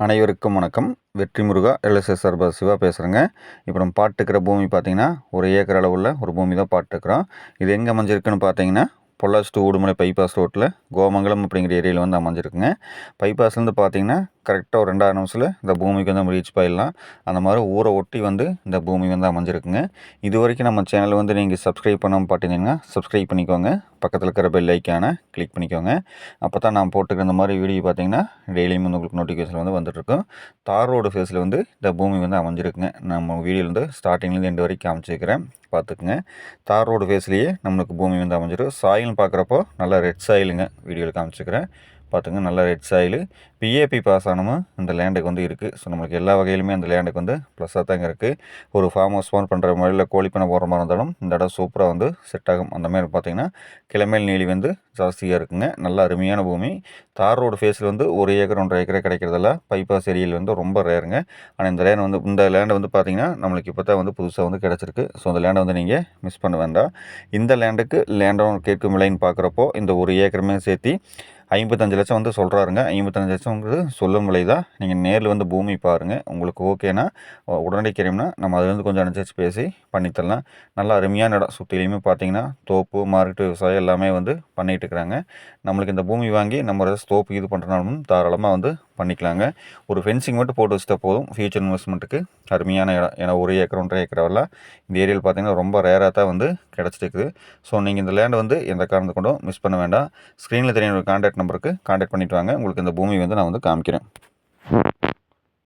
அனைவருக்கும் வணக்கம். வெற்றி முருகா எல்எஸ்எஸ் சர்பா சிவா பேசுகிறேங்க இப்போ நம்ம பாட்டுக்கிற பூமி பார்த்தீங்கன்னா ஒரு ஏக்கர் அளவுள்ள ஒரு பூமி தான் பாட்டுக்கிறோம் இது எங்கே அமைஞ்சிருக்குன்னு பார்த்தீங்கன்னா பொள்ளாச்சி டு உடுமலை பைபாஸ் ரோட்டில் கோமங்கலம் அப்படிங்கிற ஏரியாவில் வந்து அமைஞ்சிருக்குங்க. பைபாஸ்லேருந்து பார்த்தீங்கன்னா கரெக்டாக ஒரு ரெண்டாயிரம் நிமிஷத்தில் இந்த பூமிக்கு வந்து நம்ம ரீச் போயிடலாம். அந்த மாதிரி ஊரை ஒட்டி வந்து இந்த பூமி வந்து அமைஞ்சிருக்குங்க. இது வரைக்கும் நம்ம சேனல் வந்து நீங்கள் சப்ஸ்கிரைப் பண்ணாமல் பார்த்தீங்கன்னா சப்ஸ்கிரைப் பண்ணிக்கோங்க. பக்கத்தில் இருக்கிற பெல் ஐக்கானை கிளிக் பண்ணிக்கோங்க. அப்போ தான் நான் போட்டுக்கிற இந்த மாதிரி வீடியோ பார்த்தீங்கன்னா டெய்லியும் வந்து உங்களுக்கு நோட்டிஃபிகேஷன் வந்து வந்துட்டுருக்கும் தார் ரோடு ஃபேஸில் வந்து இந்த பூமி வந்து அமைஞ்சிருக்குங்க. நம்ம வீடியோலேருந்து ஸ்டார்டிங்லேருந்து எண்டு வரைக்கும் அமைச்சிருக்கிறேன் பார்த்துக்குங்க. தார் ரோடு ஃபேஸ்லேயே நம்மளுக்கு பூமி வந்து அமைஞ்சிடும். சாயில்னு பார்க்குறப்போ நல்லா ரெட் சாயிலுங்க வீடியோவில் காமிச்சிக்கிறேன். பார்த்துங்க நல்ல ரெட் சாயிலு பிஏபி பாஸ் ஆனமும் இந்த லேண்டுக்கு வந்து இருக்குது ஸோ நம்மளுக்கு எல்லா வகையிலுமே அந்த லேண்டுக்கு வந்து ப்ளஸ்ஸாக தாங்க இருக்குது ஒரு ஃபார்ம் ஹவுஸ் ஃபார்ம் பண்ணுற மாதிரியில் கோழி பண்ண போகிற மாதிரி இருந்தாலும் இந்த இடம் சூப்பராக வந்து செட் ஆகும். அந்த மாதிரி பார்த்திங்கன்னா கிளமேல் நீலி வந்து ஜாஸ்தியாக இருக்குங்க. நல்ல அருமையான பூமி. தார் ரோடு ஃபேஸில் வந்து ஒரு ஏக்கர் ஒன்றரை ஏக்கரே கிடைக்கிறதால பைபாஸ் ஏரியில் வந்து ரொம்ப ரேருங்க ஆனால் இந்த லேண்ட் வந்து இந்த லேண்டை வந்து பார்த்திங்கன்னா நம்மளுக்கு இப்போ தான் வந்து புதுசாக வந்து கிடச்சிருக்கு. ஸோ அந்த லேண்டை வந்து நீங்கள் மிஸ் பண்ண வேண்டாம். இந்த லேண்டுக்கு லேண்டை கேட்கும் விலைன்னு பார்க்குறப்போ இந்த ஒரு ஏக்கருமே சேர்த்து ஐம்பத்தஞ்சு லட்சம் வந்து சொல்கிறாருங்க ஐம்பத்தஞ்சு லட்சம்ங்கிறது சொல்லும் விலை தான் நீங்கள் நேரில் வந்து பூமி பாருங்கள் உங்களுக்கு ஓகேனா உடனடி கிரைம்னா நம்ம அதுலேருந்து கொஞ்சம் அனுசரித்து பேசி பண்ணித்தரலாம் நல்லா அருமையான இடம். சுற்றிலையுமே பார்த்தீங்கன்னா தோப்பு மார்க்கெட்டு விவசாயம் எல்லாமே வந்து பண்ணிகிட்டு இருக்கிறாங்க. நம்மளுக்கு இந்த பூமி வாங்கி நம்ம தோப்பு இது பண்ணுறனாலும் தாராளமாக வந்து பண்ணிக்கலாங்க. ஒரு ஃபென்சிங் மட்டும் போட்டு வச்சுட்டா போதும். ஃபியூச்சர் இன்வெஸ்ட்மெண்ட்டுக்கு அருமையான இடம். ஏன்னா ஒரு ஏக்கர் ஒன்றரை ஏக்கரெல்லாம் இந்த ஏரியாவில் பார்த்தீங்கன்னா ரொம்ப ரேராக தான் வந்து கிடச்சிட்டு ஸோ நீங்கள் இந்த லேண்டை வந்து எந்த காரணத்து கொண்டும் மிஸ் பண்ண வேண்டாம். ஸ்க்ரீனில் தெரியும் கான்டாக்ட் நம்பருக்கு கான்டாக்ட் பண்ணிவிட்டு வாங்க. உங்களுக்கு இந்த பூமி வந்து நான் வந்து காமிக்கிறேன்.